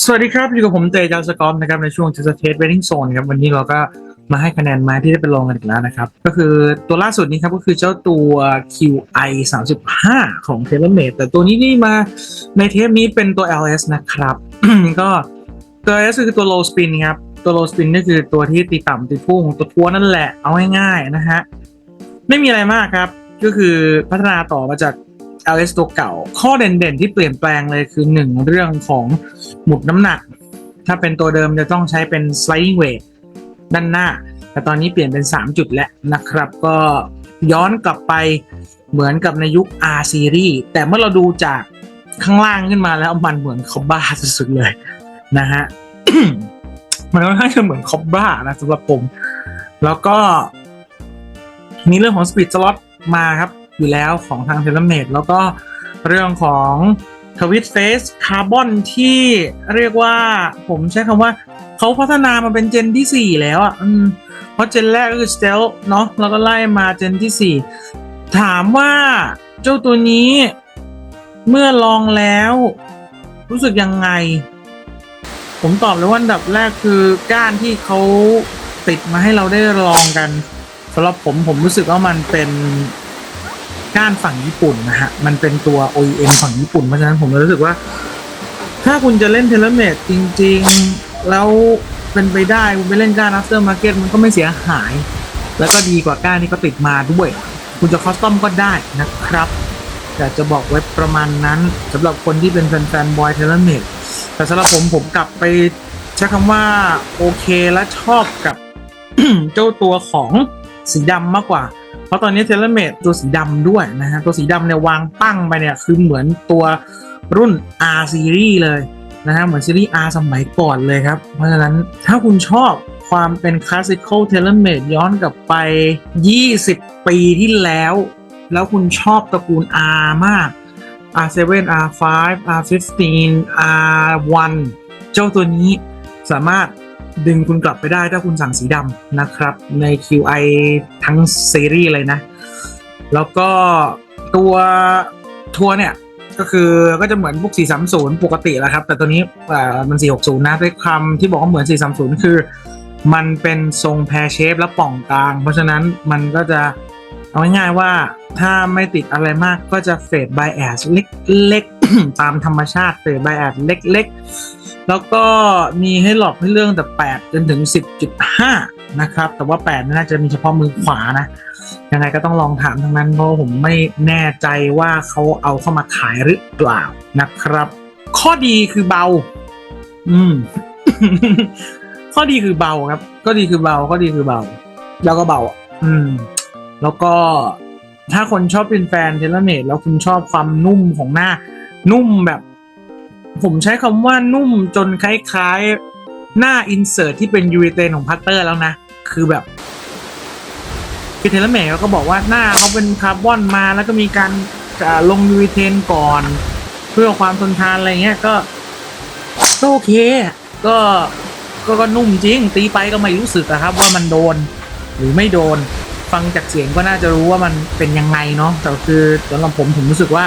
สวัสดีครับ อยู่กับผมเตจาสกอมนะครับในช่วง Test Test Waiting Zone ครับวันนี้เราก็มาให้คะแนนไม้ที่ได้ไปลองกันอีกแล้วนะครับ ก็คือตัวล่าสุดนี้ครับ ก็คือเจ้าตัว QI 35 ของ t e l e m a d e แต่ตัวนี้นี่มาในเทปนี้เป็นตัว LS นะครับ ก็ตัว LS คือตัว low spin ครับ ตัว low spin นี่คือตัวที่ตีต่ำตีพุ่งตัวทัวนั่นแหละเอาง่ายๆนะฮะไม่มีอะไรมากครับ ก็คือพัฒนาต่อมาจาก LS ตัวเก่า ข้อเด่นๆที่เปลี่ยนแปลงเลยคือหนึ่งเรื่องของหมุดน้ำหนัก ถ้าเป็นตัวเดิมจะต้องใช้เป็น sliding weight ด้านหน้า แต่ตอนนี้เปลี่ยนเป็น 3 จุดแล้วนะครับ ก็ย้อนกลับไปเหมือนกับในยุค R series แต่เมื่อเราดูจากข้างล่างขึ้นมาแล้วมันเหมือนคอบบ้าสุดๆเลยนะฮะมันค่อนข้างจะเหมือนคอบบ้านะสำหรับผม แล้วก็มีเรื่องของ Speed Slot มาครับ อยู่แล้วของทางเทเลเมดแล้วก็เรื่องของทวิตเฟสคาร์บอนที่เรียกว่าผมใช้คำว่าเขาพัฒนามาเป็นเจนที่ 4 แล้วอะเพราะเจนแรกก็คือ Stealth เนาะแล้วก็ไล่มาเจนที่ 4 ถามว่าเจ้าตัวนี้เมื่อลองแล้วรู้สึกยังไง ผมตอบเลยว่าอันดับแรกคือก้านที่เขาติดมาให้เราได้ลองกันสำหรับผมผมรู้สึกว่ามันเป็น ก้านฝั่งญี่ปุ่นนะฮะ มันเป็นตัว OEM ฝั่งญี่ปุ่น เพราะฉะนั้นผมเลยรู้สึกว่า ถ้าคุณจะเล่นเทเลเมดจริง ๆ แล้วเป็นไปได้ คุณไปเล่นก้าน after market มันก็ไม่เสียหาย แล้วก็ดีกว่าก้านที่เขาติดมาด้วย คุณจะคอสตอมก็ได้นะครับแต่จะบอกไว้ประมาณนั้นสำหรับคนที่เป็นแฟนๆบอยเทเลเมดแต่สำหรับผมผมกลับไปใช้คำว่า โอเคและชอบกับเจ้าตัวของสีดำมากกว่า ราะตอนนี้เทเลเมดตัวสีดำด้วยนะฮะตัวสีดำเนี่ยวางปั้งไปเนี่ยคือเหมือนตัวรุ่น R series เลยนะฮะเหมือนซีรีส์ R สมัยก่อนเลยครับ เพราะฉะนั้นถ้าคุณชอบความเป็นคลาสสิคอลเทเลเมดย้อนกลับไป 20 ปีที่แล้ว แล้วคุณชอบตระกูล R มาก R7 R5 R15 R1 เจ้าตัวนี้สามารถ ดึงคุณกลับไปได้ถ้าคุณสั่งสีดำนะครับ ใน QI ทั้งซีรีส์เลยนะ แล้วก็ตัวทัวร์เนี่ยก็คือก็จะเหมือนพวก 430 ปกติแหละครับ แต่ตัวนี้มัน 460 นะด้วยคำที่บอกว่าเหมือน 430 คือ มันเป็นทรงแพรเชฟและป่องกลาง เพราะฉะนั้นมันก็จะเอาง่ายๆว่าถ้าไม่ติดอะไรมากก็จะเฟดไบแอสเล็กๆ ตามธรรมชาติเฟดไบแอสเล็กๆ แล้วก็มีให้หลอกให้เรื่องแต่ 8 จนถึง 10.5 นะครับ แต่ว่า 8 น่าจะมีเฉพาะมือขวานะ ยังไงก็ต้องลองถามทั้งนั้น เพราะผมไม่แน่ใจว่าเขาเอาเข้ามาขายหรือเปล่านะครับ ข้อดีคือเบา อืม ข้อดีคือเบาครับ ก็ดีคือเบาข้อดีคือเบา แล้วก็เบา อืม แล้วก็ถ้าคนชอบเป็นแฟนเทเลเมดแล้วคุณชอบความนุ่มของหน้า นุ่มแบบ ผมใช้คำว่านุ่มจนคล้ายๆ หน้าอินเสิร์ตที่เป็นยูริเตนของพัตเตอร์แล้วนะ คือแบบคือเทเลเมเขาก็บอกว่าหน้าเขาเป็นคาร์บอนมาแล้วก็มีการลงยูริเทนก่อน เพื่อความทนทานอะไรเงี้ยก็ก็โอเคก็ก็ก็นุ่มจริง ตีไปก็ไม่รู้สึกอะครับว่ามันโดนหรือไม่โดนฟังจากเสียงก็น่าจะรู้ว่ามันเป็นยังไงเนาะแต่คือสำหรับผมผมรู้สึกว่า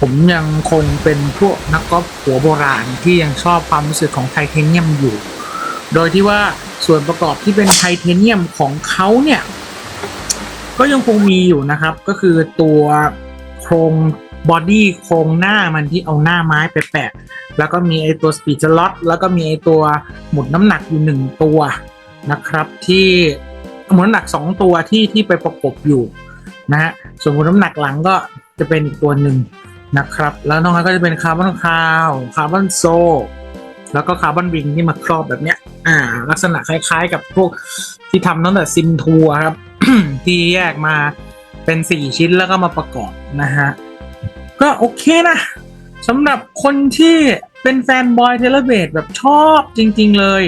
ผมยังคงเป็นพวกนักกอล์ฟหัวโบราณที่ยังชอบความรู้สึกของไทเทเนียมอยู่ โดยที่ว่าส่วนประกอบที่เป็นไทเทเนียมของเขาเนี่ย ก็ยังคงมีอยู่นะครับ ก็คือตัวโครงบอดี้โครงหน้ามันที่เอาหน้าไม้ไปแปะ แล้วก็มีไอตัวสปีดสล็อตแล้วก็มีไอตัวหมุดน้ำหนักอยู่หนึ่งตัวนะครับที่หมุดน้ำหนักสองตัวที่ที่ไปประกบอยู่นะฮะส่วนหมุดน้ำหนักหลังก็จะเป็นอีกตัวหนึ่ง นะครับ แล้วนอกนั้นก็จะเป็นคาร์บอนคาวคาร์บอนโซ แล้วก็คาร์บอนวิงที่มาครอบแบบเนี้ย อ่า ลักษณะคล้ายๆ กับพวกที่ทำตั้งแต่ซิมทัวร์ครับ ที่แยกมาเป็นสี่ชิ้นแล้วก็มาประกอบนะฮะ ก็โอเคนะสำหรับคนที่เป็นแฟนบอยเทเลเบดแบบชอบจริง ๆ เลย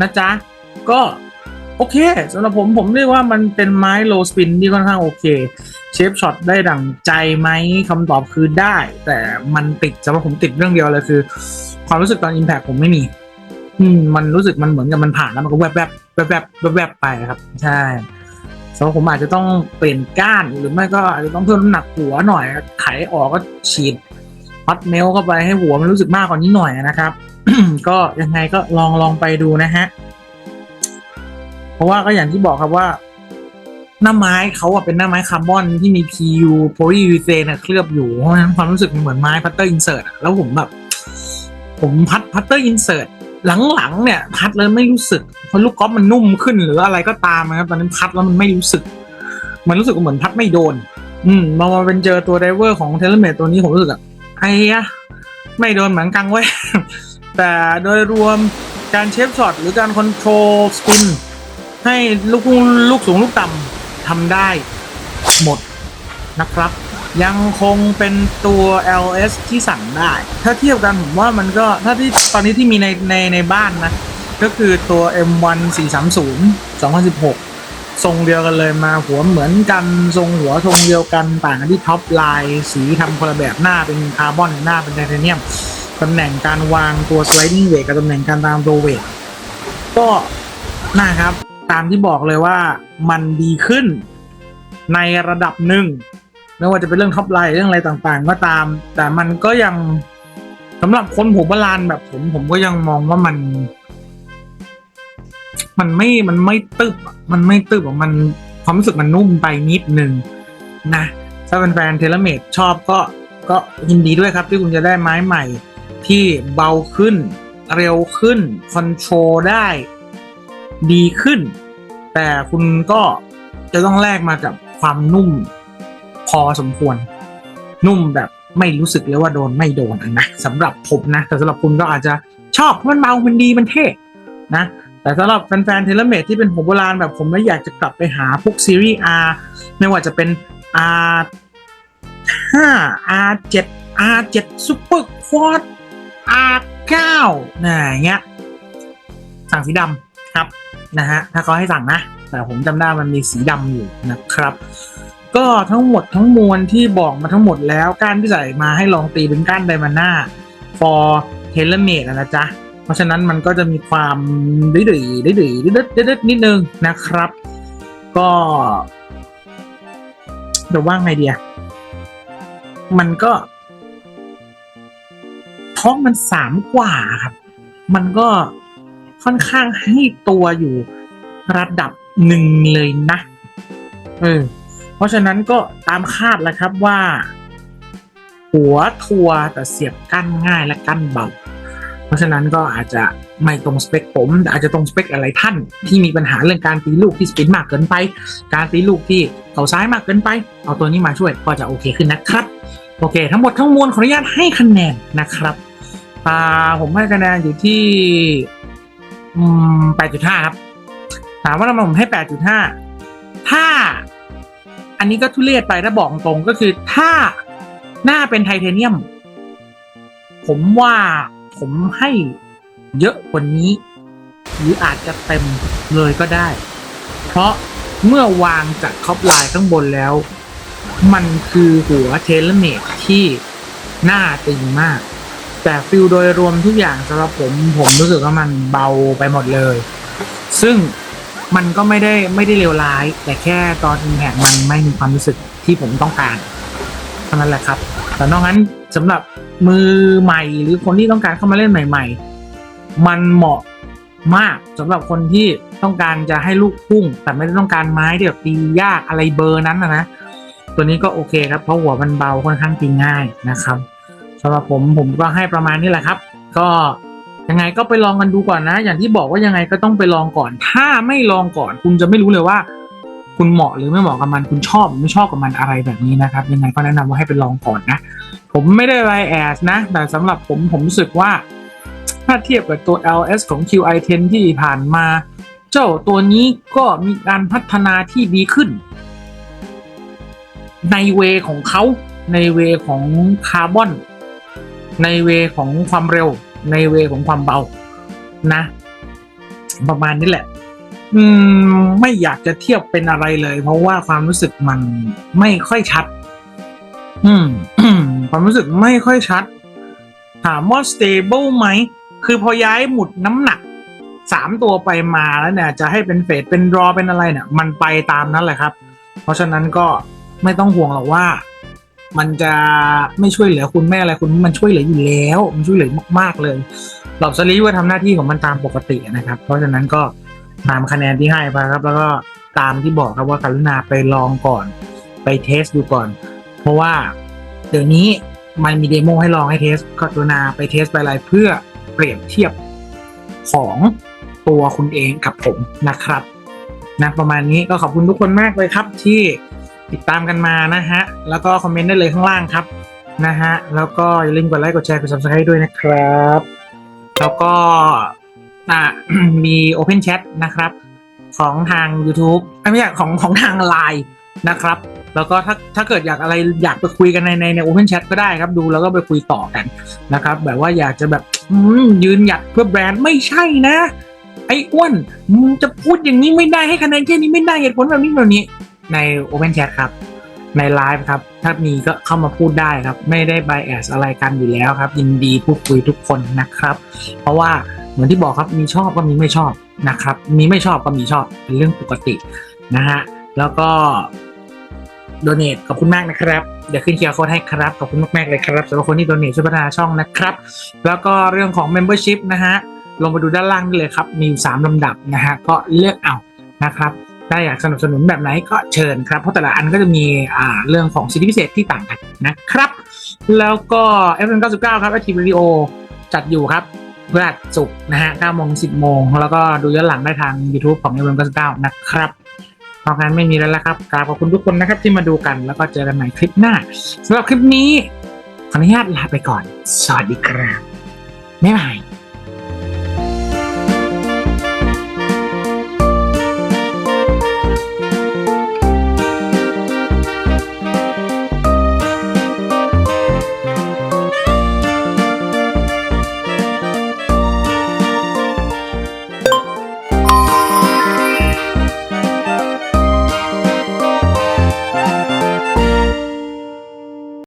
นะจ๊ะ ก็โอเคสำหรับผมผมเรียกว่ามันเป็นไม้โลสปินที่ค่อนข้างโอเค เชฟช็อตได้ดั่งใจไหมคำตอบคือได้ แต่มันติดสำหรับผมติดเรื่องเดียวเลยคือ ความรู้สึกตอน Impact ผมไม่มี อืม มันรู้สึกมันเหมือนกับมันผ่านแล้วมันก็แวบแวบแวบแวบแวบแวบไปครับ ใช่สำหรับผมอาจจะต้องเปลี่ยนก้านหรือไม่ก็อาจจะต้องเพิ่มน้ำหนักหัวหน่อยไขออกก็ฉีดคฮอตเมลเข้าไปให้หัวมันรู้สึกมากกว่านี้หน่อยนะครับ ก็ยังไงก็ลองลองไปดูนะฮะ เพราะว่าก็อย่างที่บอกครับว่า หน้าไม้เขาอะเป็นหน้าไม้คาร์บอนที่มี PU โพลียูเซนเคลือบอยู่เพราะฉะนั้นความรู้สึกมันเหมือนไม้พัตเตอร์อินเสิร์ตอะแล้วผมแบบ ผมพัดพัตเตอร์อินเสิร์ตหลังๆเนี่ยพัดแล้วไม่รู้สึกเพราะลูกกอล์ฟมันนุ่มขึ้นหรืออะไรก็ตามนะครับตอนนั้นพัดแล้วมันไม่รู้สึก มันรู้สึกว่าเหมือนพัดไม่โดน อืมมามาเป็นเจอตัวไดเวอร์ของเทเลเมตตัวนี้ผมรู้สึกอะไอ้ยะไม่โดนเหมือนกังเว้ยแต่โดยรวมการเชฟช็อตหรือการคอนโทรลสปินให้ลูกลูกสูงลูกต่ำ ทำได้หมดนะครับ ยังคงเป็นตัว LS ที่สั่งได้ ถ้าเทียบกันผมว่ามันก็ถ้าที่ตอนนี้ที่มีในในในบ้านนะ ก็คือตัว M1 430 2016 ทรงเดียวกันเลยมาหัวเหมือนกัน ทรงหัวทรงเดียวกันต่างกันที่ท็อปไลน์สีทำคนละแบบหน้าเป็นคาร์บอนหน้าเป็นไทเทเนียมตำแหน่งการวางตัว sliding weight กับตำแหน่งการตามตัวเวทก็นะครับ ตามที่บอกเลยว่ามันดีขึ้นในระดับหนึ่งไม่ว่าจะเป็นเรื่องท็อปไลน์เรื่องอะไรต่างๆ ก็ตาม แต่มันก็ยังสำหรับคนหัวโบราณแบบผม ผมก็ยังมองว่ามัน มันไม่มันไม่ตึบมันไม่ตึบมันความรู้สึกมันนุ่มไปนิดนึงนะถ้าเป็นแฟนเทเลเมดชอบก็ก็ยินดีด้วยครับที่คุณจะได้ไม้ใหม่ที่เบาขึ้น เร็วขึ้นคอนโทรลได้ ดีขึ้น แต่คุณก็จะต้องแลกมากับความนุ่มพอสมควร นุ่มแบบไม่รู้สึกเลยว่าโดนไม่โดนนะสำหรับผมนะ แต่สำหรับคุณก็อาจจะชอบเพราะมันเบามันดีมันเท่นะ แต่สำหรับแฟนๆเทเลเมดที่เป็นหัวโบราณแบบผมแล้วอยากจะกลับไปหาพวกซีรีส์ R ไม่ว่าจะเป็น R 5 R 7 R 7 Super Quad R 9นะอย่างเงี้ยสั่งสีดำครับ นะฮะถ้าเขาให้สั่งนะ แต่ผมจำได้มันมีสีดำอยู่นะครับ ก็ทั้งหมดทั้งมวลที่บอกมาทั้งหมดแล้วก้านที่ใส่มาให้ลองตีเป็นก้านไดมาน่า for t a i l o r made นะจ๊ะ เพราะฉะนั้นมันก็จะมีความดื้อดื้อดื้อดื้อดื้อดื้อดื้อนิดนึงนะครับ ก็เดี๋ยวว่าไงเดียมันก็ท้องมันสามกว่าครับ มันก็ ค่อนข้างให้ตัวอยู่ระดับหนึ่งเลยนะ เออ เพราะฉะนั้นก็ตามคาดแหล้วครับว่า หัวทัวร์แต่เสียบกั้นง่ายและกั้นเบา เพราะฉะนั้นก็อาจจะไม่ตรงสเปคผมอาจจะตรงสเปคอะไรท่าน ที่มีปัญหาเรื่องการตีลูกที่สปินมากเกินไป การตีลูกที่เข่าซ้ายมากเกินไป เอาตัวนี้มาช่วยก็จะโอเคขึ้นนะครับ โอเค ทั้งหมดทั้งมวลขออนุญาตให้คะแนนนะครับผมให้คะแนนอยู่ที่ อืม8.5ครับ ถามว่าทำไมผมให้8.5ถ้า อันนี้ก็ทุเรศไปถ้าบอกตรงก็คือถ้าหน้าเป็นไทเทเนียม ผมว่าผมให้เยอะกว่านี้ หรืออาจจะเต็มเลยก็ได้ เพราะเมื่อวางจากท็อปไลน์ข้างบนแล้ว มันคือหัวเทเลเมตที่หน้าตึงมาก แต่ฟิลโดยรวมทุกอย่างสำหรับผมผมรู้สึกว่ามันเบาไปหมดเลย ซึ่งมันก็ไม่ได้ไม่ได้เลวร้าย แต่แค่ตอนอินแพกมันไม่มีความรู้สึกที่ผมต้องการเท่านั้นแหละครับ แต่นอกนั้นสำหรับมือใหม่หรือคนที่ต้องการเข้ามาเล่นใหม่ ๆ มันเหมาะมากสำหรับคนที่ต้องการจะให้ลูกพุ่ง แต่ไม่ได้ต้องการไม้ที่แบบตียากอะไรเบอร์นั้นนะนะตัวนี้ก็โอเคครับเพราะหัวมันเบาค่อนข้างตีง่ายนะครับ สำหรับผมผมก็ให้ประมาณนี้แหละครับ ก็ยังไงก็ไปลองกันดูก่อนนะ อย่างที่บอกว่ายังไงก็ต้องไปลองก่อน ถ้าไม่ลองก่อน คุณจะไม่รู้เลยว่า คุณเหมาะหรือไม่เหมาะกับมันคุณชอบหรือไม่ชอบกับมันอะไรแบบนี้นะครับ ยังไงก็แนะนำว่าให้ไปลองก่อนนะ ผมไม่ได้ไรแอสนะ แต่สำหรับผมผมรู้สึกว่า ถ้าเทียบกับตัว LS ของ QI10 ที่ผ่านมา เจ้าตัวนี้ก็มีการพัฒนาที่ดีขึ้น ในเวของเขาในเวของคาร์บอน ในเวของความเร็ว ในเวของความเบา นะ ประมาณนี้แหละ อืม ไม่อยากจะเทียบเป็นอะไรเลย เพราะว่าความรู้สึกมันไม่ค่อยชัด อืมความรู้สึกไม่ค่อยชัด ถามว่า stable ไหม คือพอย้ายหมุดน้ำหนักสามตัวไปมาแล้วเนี่ย จะให้เป็นเฟดเป็นรอเป็นอะไรเนี่ย มันไปตามนั้นแหละครับ เพราะฉะนั้นก็ไม่ต้องห่วงหรอกว่า มันจะไม่ช่วยเหลือคุณแม่อะไรคุณมันช่วยเหลืออยู่แล้ว มันช่วยเหลือมากๆเลยหลอบสลีว่าทำหน้าที่ของมันตามปกตินะครับ เพราะฉะนั้นก็ตามคะแนนที่ให้ไปครับ แล้วก็ตามที่บอกครับว่ากรุณาไปลองก่อน ไปเทสดูก่อน เพราะว่าเดี๋ยวนี้มันมีเดโมให้ลองให้เทสก็กรุณาไปเทสไปอะไรเพื่อเปรียบเทียบของตัวคุณเองกับผมนะครับนะประมาณนี้ก็ขอบคุณทุกคนมากเลยครับที่ ติดตามกันมานะฮะ แล้วก็คอมเมนต์ได้เลยข้างล่างครับนะฮะ แล้วก็อย่าลืมกดไลค์กดแชร์กด subscribe ด้วยนะครับ แล้วก็อ่ามี Open Chat นะครับ ของทาง YouTube ไม่ใช่ของของทาง Line นะครับ แล้วก็ถ้าถ้าเกิดอยากอะไรอยากไปคุยกันในในใน Open Chat ก็ได้ครับดูแล้วก็ไปคุยต่อกันนะครับ แบบว่าอยากจะแบบยืนหยัดเพื่อแบรนด์ไม่ใช่นะ ไอ้อ้วนจะพูดอย่างนี้ไม่ได้ให้คะแนนแค่นี้ไม่ได้เหตุผลแบบนี้แบบนี้ ใน Open Chat ครับ ในไลฟ์ครับ ถ้ามีก็เข้ามาพูดได้ครับ ไม่ได้ bias อะไรกันอยู่แล้วครับ ยินดีพูดคุยทุกคนนะครับ เพราะว่าเหมือนที่บอกครับมีชอบก็มีไม่ชอบนะครับ มีไม่ชอบก็มีชอบเป็นเรื่องปกตินะฮะแล้วก็โดเนทขอบคุณมากนะครับ เดี๋ยวขึ้นเคียร์โค้ดให้ครับ ขอบคุณมากๆเลยครับสำหรับคนที่โดเนทช่วยพัฒนาช่องนะครับ แล้วก็เรื่องของ Membership นะฮะลงมาดูด้านล่างได้เลยครับ มีอยู่สามลำดับนะฮะก็เลือกเอานะครับ ถ้าอยากสนับสนุนแบบไหนก็เชิญครับเพราะแต่ละอันก็จะมีอ่าเรื่องของสิทธิพิเศษที่ต่างกันนะครับ แล้วก็ f 1 9 9 ครับ Active Radio จัดอยู่ครับพฤหัสศุกร์นะฮะ9โมง10 โมง แล้วก็ดูย้อนหลังได้ทาง YouTube ของ f 1 9 9 นะครับเพราะงั้นไม่มีแล้วละครับกราบขอบคุณทุกคนนะครับที่มาดูกันแล้วก็เจอกันใหม่คลิปหน้าสำหรับคลิปนี้ขออนุญาตลาไปก่อน สวัสดีครับบ๊ายบาย